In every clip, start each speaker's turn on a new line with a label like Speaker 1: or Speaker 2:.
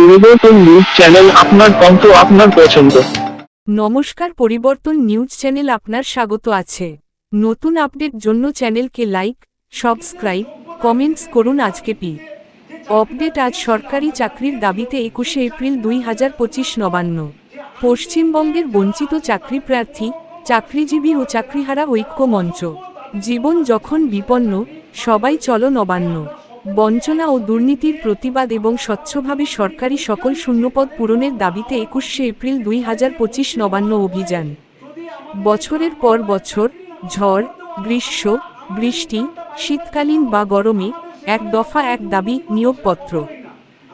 Speaker 1: পরিবর্তন news channel আপনার কণ্ঠ আপনার পছন্দ।
Speaker 2: নমস্কার, পরিবর্তন নিউজ চ্যানেল আপনার স্বাগত আছে। নতুন আপডেট জন্য চ্যানেলকে লাইক সাবস্ক্রাইব কমেন্টস করুন আজকে পি। আপডেট আজ সরকারি চাকরির দাবিতে একুশে এপ্রিল দুই হাজার পঁচিশ নবান্ন। পশ্চিমবঙ্গের বঞ্চিত চাকরি প্রার্থী, চাকরিজীবী ও চাকরিহারা ঐক্য মঞ্চ জীবন যখন বিপন্ন, সবাই চলো নবান্ন। বঞ্চনা ও দুর্নীতির প্রতিবাদ এবং স্বচ্ছভাবে সরকারি সকল শূন্যপদ পূরণের দাবিতে একুশে এপ্রিল দুই হাজার পঁচিশ নবান্ন অভিযান। বছরের পর বছর, ঝড়, গ্রীষ্ম, বৃষ্টি, শীতকালীন বা গরমে এক দফা এক দাবি, নিয়োগপত্র।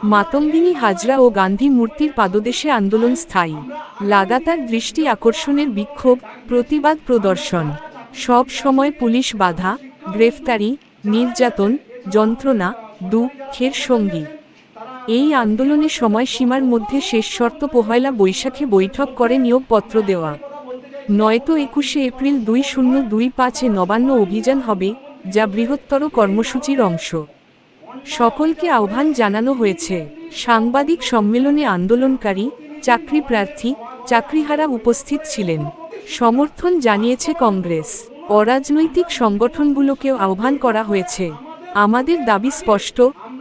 Speaker 2: মাতঙ্গিনী হাজরা ও গান্ধী মূর্তির পাদদেশে আন্দোলন স্থায়ী। লাগাতার দৃষ্টি আকর্ষণের বিক্ষোভ, প্রতিবাদ প্রদর্শন। সব সময় পুলিশ বাধা, গ্রেফতারি, নির্যাতন যন্ত্রণা, দুঃখের সঙ্গী। এই আন্দোলনের সময়সীমার মধ্যে শেষ শর্ত পহেলা বৈশাখে বৈঠক করে নিয়োগপত্র দেওয়া। নয়তো একুশে এপ্রিল দুই শূন্য দুই পাঁচে নবান্ন অভিযান হবে, যা বৃহত্তর কর্মসূচির অংশ। সকলকে আহ্বান জানানো হয়েছে, সাংবাদিক সম্মেলনে আন্দোলনকারী, চাকরি প্রার্থী, চাকরিহারা উপস্থিত ছিলেন। সমর্থন জানিয়েছে কংগ্রেস। অরাজনৈতিক সংগঠনগুলোকেও আহ্বান করা হয়েছে। আমাদের দাবি স্পষ্ট,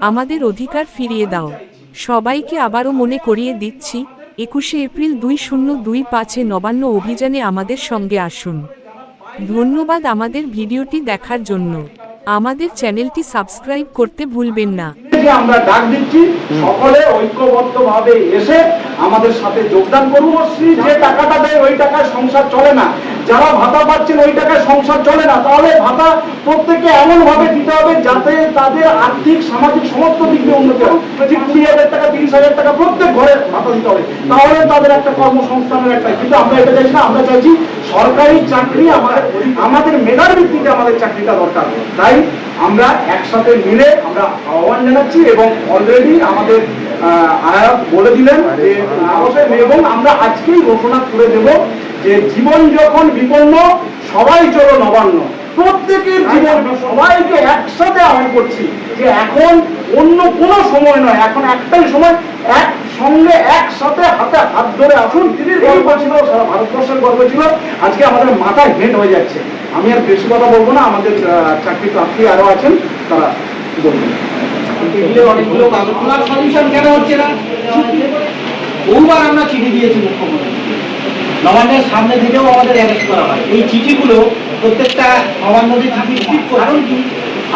Speaker 2: আমাদের অধিকার ফিরিয়ে দাও। সবাইকে আবারও মনে করিয়ে দিচ্ছি, একুশে এপ্রিল দুই শূন্য দুই পাঁচে নবান্ন অভিযানে আমাদের সঙ্গে আসুন। ধন্যবাদ আমাদের ভিডিওটি দেখার জন্য। আমাদের চ্যানেলটি সাবস্ক্রাইব করতে ভুলবেন না।
Speaker 3: আমরা ডাক দিচ্ছি, সকলে ঐক্যবদ্ধ ভাবে এসে আমাদের সাথে যোগদান করুন। শ্রী যে টাকাটা দেয়, ওই টাকায় সংসার চলে না। যারা ভাতা পাচ্ছেন ওই টাকায় সংসার চলে না, তাহলে ভাতা প্রত্যেককে এমন ভাবে দিতে হবে যাতে তাদের আর্থিক, সামাজিক সমস্ত দিক দিয়ে উন্নতি হয়। ঠিক কুড়ি হাজার টাকা, তিরিশ হাজার টাকা প্রত্যেক ঘরে ভাতা দিতে হবে। তাহলে তাদের একটা কর্মসংস্থানের একটা কিন্তু আমরা এটা চাইছি না, আমরা চাইছি সরকারি চাকরি আমাদের আমাদের মেধার ভিত্তিতে আমাদের চাকরিটা দরকার। তাই আমরা একসাথে মিলে আমরা আহ্বান জানাচ্ছি এবং অলরেডি আমাদের আয়াত বলে দিলেন যে এবং আমরা আজকেই ঘোষণা করে দেব যে জীবন যখন বিপন্ন সবাই চলো নবান্ন। প্রত্যেকের জীবন সবাইকে একসাথে আহ্বান করছি। যে এখন অন্য কোনো সময় নয় এখন একটাই সময় এক সঙ্গে একসাথে হাতে হাত ধরে আসুন। দিদির গর্ব ছিল সারা ভারতবর্ষের গর্ব ছিল। আজকে আমাদের মাথা হেট হয়ে যাচ্ছে। আমি আর বেশি কথা বলব না আমাদের চাকরি প্রার্থী আরও আছেন তারা বলবেন।
Speaker 4: অনেকগুলো কাগজ তোলার সলিউশন কেন হচ্ছে না? বহুবার আমরা চিঠি দিয়েছি মুখ্যমন্ত্রী নবান্নের সামনে থেকেও আমাদের অ্যারেস্ট করা হয়। এই চিঠিগুলো প্রত্যেকটা নবান্নদের চিঠি রিসিভ কারণ কি?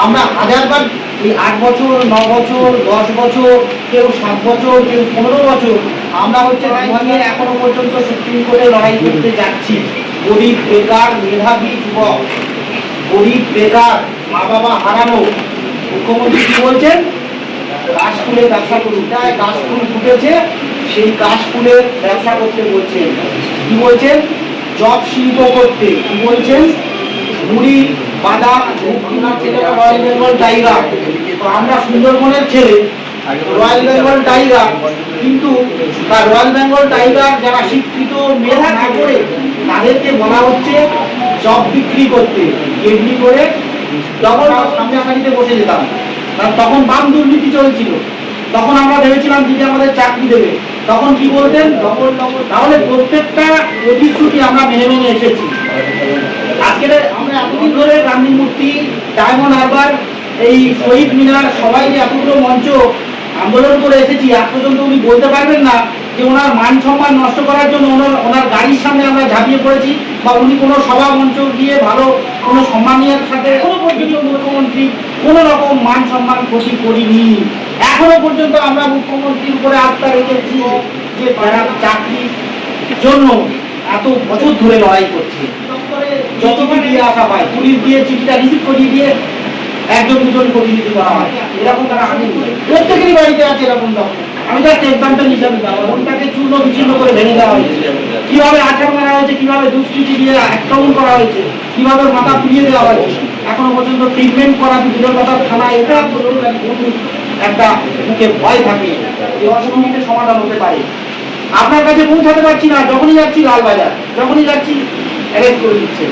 Speaker 4: আমরা হাজারবার এই আট বছর, ন বছর, দশ বছর, কেউ সাত বছর, কেউ পনেরো বছর, আমরা হচ্ছে বিভাগে এখনও পর্যন্ত সুপ্রিম কোর্টে লড়াই করতে যাচ্ছি। গরিব, বেকার, মেধাবী যুবক, গরিব, বেকার মা বাবা হারানো। মুখ্যমন্ত্রী কি বলছেন? কাশ ফুলের ব্যবসা করুন। তাই কাশ ফুল ফুটেছে। সেই কাশ ফুলের ব্যবসা করতে বলছেন। কি বলছেন? জব শিল্প করতে। কি বলছেন? মুড়ি ছেলেরা রয়্যাল বেঙ্গল টাইগার তো আমরা সুন্দরবনের ছেলে রয়্যাল বেঙ্গল টাইগার কিন্তু তার রয়্যাল বেঙ্গল টাইগার যারা শিক্ষিত, মেধা না করে তাদেরকে বলা হচ্ছে জব বিক্রি করতে। এমনি করে তখন সামনে সারিতে বসে যেতাম। তখন বাম দুর্নীতি চলছিল। তখন আমরা ভেবেছিলাম দিদি আমাদের চাকরি দেবে। তখন কি বলতেন? তাহলে প্রত্যেকটা প্রতিশ্রুতি আমরা মেনে মেনে এসেছি। আজকে আমরা এতদিন ধরে গান্ধী মূর্তি, ডায়মন্ড হারবার, এই শহীদ মিনার সবাই যে এতগুলো মঞ্চ আন্দোলন করে এসেছি, আজ পর্যন্ত উনি বলতে পারবেন না যে ওনার মান সম্মান নষ্ট করার জন্য ওনার ওনার গাড়ির সামনে আমরা ঝাঁপিয়ে পড়েছি বা উনি কোনো সভা মঞ্চ গিয়ে ভালো কোনো সম্মানীয় সাথে কোনো পর্যন্ত মুখ্যমন্ত্রী কোনো রকম মান সম্মান ক্ষতি করিনি। এখনও পর্যন্ত আমরা মুখ্যমন্ত্রীর উপরে আস্থা রেখেছি যে তারা চাকরির জন্য এত বছর ধরে লড়াই করছে। যতবার দিয়ে আসা হয় পুলিশ দিয়ে চিঠিটা রিসিভ করিয়ে দিয়ে একজন দুজন প্রতিনিধি করা হয়। এরকম তারা আনেন প্রত্যেকেরই বাড়িতে আছে এরকম আমি তার এক্সাম্পল হিসাবে মনটাকে চূর্ণ বিচূর্ণ করে ভেঙে দেওয়া হয়েছে। কীভাবে আচার মারা হয়েছে, কীভাবে দুষ্কৃতি দিয়ে আক্রমণ করা হয়েছে, কীভাবে মাথা ফিরিয়ে দেওয়া হয়েছে, এখনও পর্যন্ত ট্রিটমেন্ট করা বিভিন্ন কথা থানা এটা একটা মুখে ভয় থাকে এই অসুবিধে সমাধান হতে পারে। আপনার কাছে পৌঁছাতে পারছি না, যখনই যাচ্ছি লালবাজার, যখনই যাচ্ছি অ্যারেস্ট করে দিচ্ছে।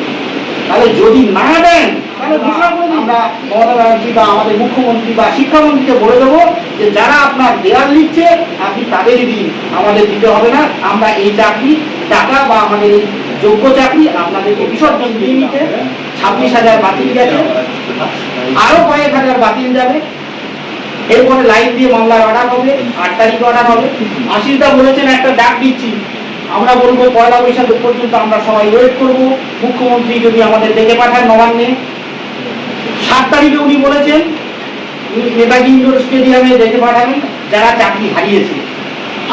Speaker 4: তাহলে যদি না দেন, তাহলে আমরা মমতা ব্যানার্জি বা আমাদের মুখ্যমন্ত্রী বা শিক্ষামন্ত্রীকে বলে দেবো যে যারা আপনার দেয়াল লিখছে, আপনি তাদেরই দিন, আমাদের দিতে হবে না। আমরা এই চাকরি, টাকা বা আমাদের এই যোগ্য চাকরি আপনাদেরকে বিসর্জন দিয়ে নিতে ছাব্বিশ হাজার বাতিল গেছে। আরও কয়েক হাজার বাতিল যাবে। এরপরে লাইন দিয়ে মামলার অর্ডার হবে, আট তারিখে অর্ডার হবে। আশিসদা বলেছেন, একটা ডাক দিচ্ছি। আমরা বলব, পয়লা বৈশাখ পর্যন্ত আমরা সবাই ওয়েট করব। মুখ্যমন্ত্রী যদি আমাদের ডেকে পাঠান নবান্নে। সাত তারিখে উনি বলেছেন, নেতাজি ইন্ডোর স্টেডিয়ামে ডেকে পাঠাবেন, যারা চাকরি হারিয়েছে।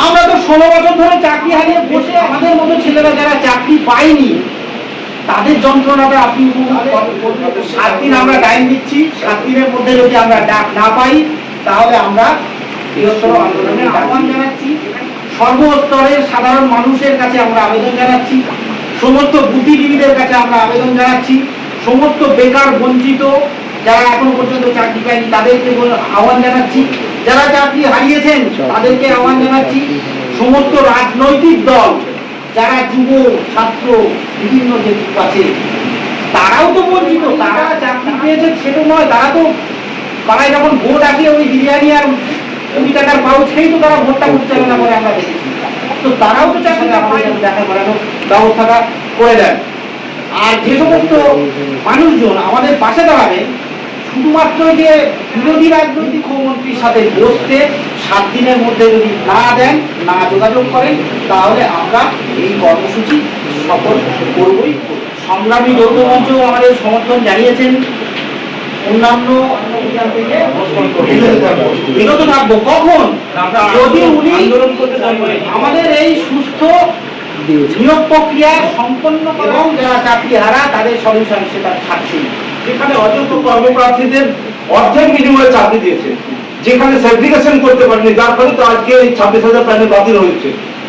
Speaker 4: আমরা তো ষোলো বছর ধরে চাকরি হারিয়ে বসে আমাদের মতো ছেলেরা যারা চাকরি পায়নি, তাদের যন্ত্রণাটা আপনি সাত দিন আমরা টাইম দিচ্ছি, সাত দিনের মধ্যে যদি আমরা ডাক না পাই তাহলে আমরা বৃহত্তর আন্দোলনের আহ্বান জানাচ্ছি। সর্বস্তরের সাধারণ মানুষের কাছে আমরা আবেদন জানাচ্ছি। সমস্ত বুদ্ধিজীবীদের কাছে আমরা আবেদন জানাচ্ছি। সমস্ত বেকার বঞ্চিত যারা এখনও পর্যন্ত চাকরি পায়নি তাদেরকে আহ্বান জানাচ্ছি। যারা চাকরি হারিয়েছেন তাদেরকে আহ্বান জানাচ্ছি। সমস্ত রাজনৈতিক দল যারা যুব ছাত্র বিভিন্ন যে আছে তারাও তো বঞ্চিত। তারা চাকরি পেয়েছে সেটা নয় তারা তো পাড়ায় যখন ভোট আসে ওই বিরিয়ানি আর কুড়ি টাকার পাউচ খেয়েই তো তারা ভোটটা পরিচালনা করে আমরা দেখেছি। তো তারাও তো চাকরিটা পায় দেখা করানোর ব্যবস্থাটা করে দেন আর যে সমস্ত মানুষজন আমাদের পাশে দাঁড়াবেন শুধুমাত্র যে বিরোধী রাজনৈতিক মুখ্যমন্ত্রীর সাথে বসতে সাত দিনের মধ্যে যদি না দেন, না যোগাযোগ করেন, তাহলে আমরা এই কর্মসূচি সফল করবই। করব। সংগ্রামী যৌথ মঞ্চ আমাদের সমর্থন জানিয়েছেন। অন্যান্য থেকে বিরত থাকব কখন? যদি উনি আমাদের এই সুস্থ নিয়োগ প্রক্রিয়া সম্পন্ন এবং যারা চাকরি হারা তাদের সলিউশন সেটা থাকছে
Speaker 5: যেখানে অযোগ্য কর্মপ্রার্থীদের অর্ধেক বিনিময়ে চাকরি দিয়েছে। যেখানে সার্টিফিকেশন করতে পারেনি যার ফলে তো আজকে এই ছাব্বিশ হাজার প্যানেল বাতিল হয়েছে।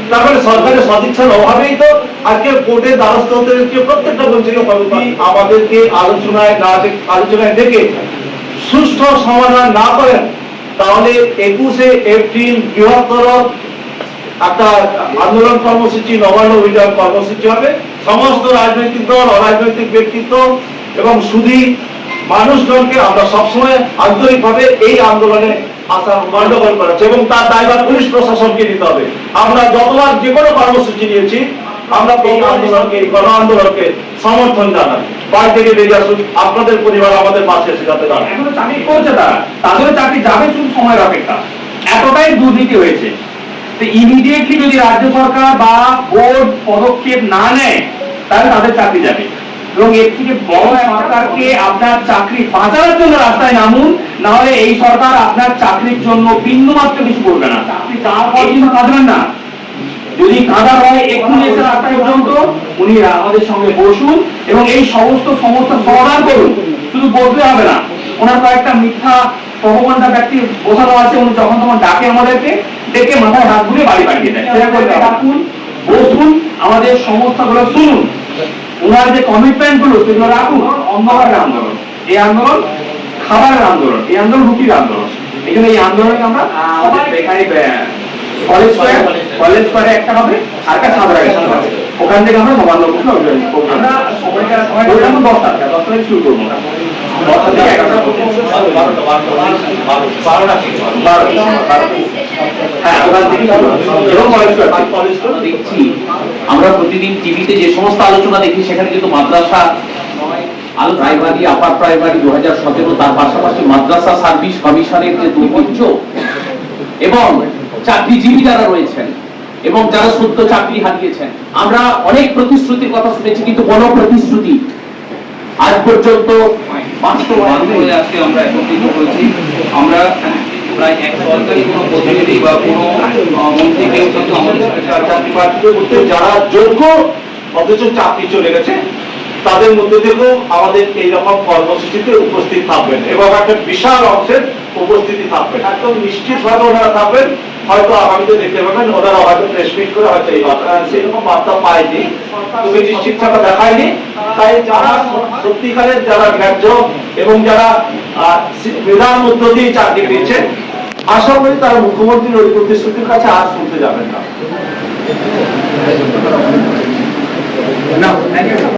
Speaker 5: তার মানে সরকারের সদিচ্ছার অভাবেই তো আজকে কোর্টে দ্বারস্থ হতে হচ্ছে, প্রত্যেকটা বঞ্চিত কর্মপ্রার্থী আমাদেরকে আলোচনায় না আলোচনায় ডেকে সুষ্ঠু সমাধান না করেন, তাহলে একুশে এপ্রিল বৃহত্তর একটা আন্দোলন কর্মসূচি, নবান্ন অভিযান কর্মসূচি হবে। সমস্ত রাজনৈতিক দল, অরাজনৈতিক ব্যক্তিত্ব এবং সুধী মানুষজনকে আমরা সবসময় আন্তরিকভাবে এই আন্দোলনে আসা গন্ডগোল করেছে এবং তার দায়ভার পুলিশ প্রশাসনকে নিতে হবে। আমরা যতবার যে কোনো কর্মসূচি নিয়েছি আমরা এই আন্দোলনকে গণ আন্দোলনকে সমর্থন জানাই। বাড়ি থেকে বেরিয়ে আসুন আপনাদের পরিবার আমাদের পাশে এসে যাতে
Speaker 6: চাকরি করছে তারা। তাদেরও চাকরি যাবে শুধু সময়ের অপেক্ষা। এতটাই দুর্নীতি হয়েছে। তো ইমিডিয়েটলি যদি রাজ্য সরকার বা বোর্ড পদক্ষেপ না নেয় তাহলে তাদের চাকরি যাবে। এবং এর থেকে বড় সরকারকে আপনার চাকরি বাঁচানোর জন্য রাস্তায় নামুন, না হলে এই সরকার আপনার চাকরির জন্য বিন্দু মাত্র কিছু করবে না। চাকরি চাওয়ার কিন্তু কাঁদবেন না। যদি কাঁদা হয় এক্ষুনি এসে রাস্তায় পর্যন্ত, উনি আমাদের সঙ্গে বসুন এবং এই সমস্ত সমস্যা সমাধান করুন। শুধু বলতে হবে না, ওনার কয়েকটা মিথ্যা প্রভবন্ধা ব্যক্তি বসানো আছে, উনি যখন তখন ডাকে আমাদেরকে, ডেকে মাথায় হাত ঘুরে বাড়ি পাঠিয়ে দেয়। সেটা করবে ডাকুন বসুন, আমাদের সমস্যাগুলো শুনুন। ওনার যে কমিটমেন্টগুলো সেগুলো রাখুন অন্ধকারের আন্দোলন এই আন্দোলন খাবারের আন্দোলন এই আন্দোলন রুটির আন্দোলন এই জন্য এই আন্দোলনকে আমরা এখানে কলেজ স্কোয়ার কলেজ স্কোয়ারে একটা হবে আর একটা গেছে ওখান থেকে আমরা নবান্ন করতে অভিযান করব আমরা সময়টা সময় দশটা দশটা থেকে শুরু করব হ্যাঁ ওখান থেকে এবং কলেজ স্কোয়ার কলেজ স্কোয়ার
Speaker 7: দেখছি আমরা প্রতিদিন টিভিতে যে সমস্ত আলোচনা দেখি, সেখানে কিন্তু মাদ্রাসা আপার প্রাইমারি সতেরো, তার পাশাপাশি মাদ্রাসা সার্ভিস এবং চাকরিজীবী যারা রয়েছেন এবং যারা সদ্য চাকরি হারিয়েছেন, আমরা অনেক প্রতিশ্রুতির কথা শুনেছি, কিন্তু কোনো প্রতিশ্রুতি আজ পর্যন্ত
Speaker 8: আমরা হয়েছি। আমরা
Speaker 5: যারা যোগ্য, অথচ চাকরি চলে গেছে, তাদের মধ্যে থেকেও আমাদের এইরকম কর্মসূচিতে উপস্থিত থাকবেন। এবং একটা বিশাল অংশের উপস্থিতি থাকবেন। একদম নিশ্চিতভাবে ওনারা থাকবেন। হয়তো আগামীতে দেখতে পাবেন, ওনারা হয়তো প্রেস মিট করে হয়তো এই সেরকম বার্তা পায়নি তবে নিশ্চিত থাকা দেখায়নি। তাই যারা সত্যিকারের যারা ন্যায্য এবং যারা মেধার মধ্য দিয়ে চাকরি পেয়েছেন আশা করি তারা মুখ্যমন্ত্রীর ওই প্রতিশ্রুতির কাছে আর শুনতে যাবেন
Speaker 6: না।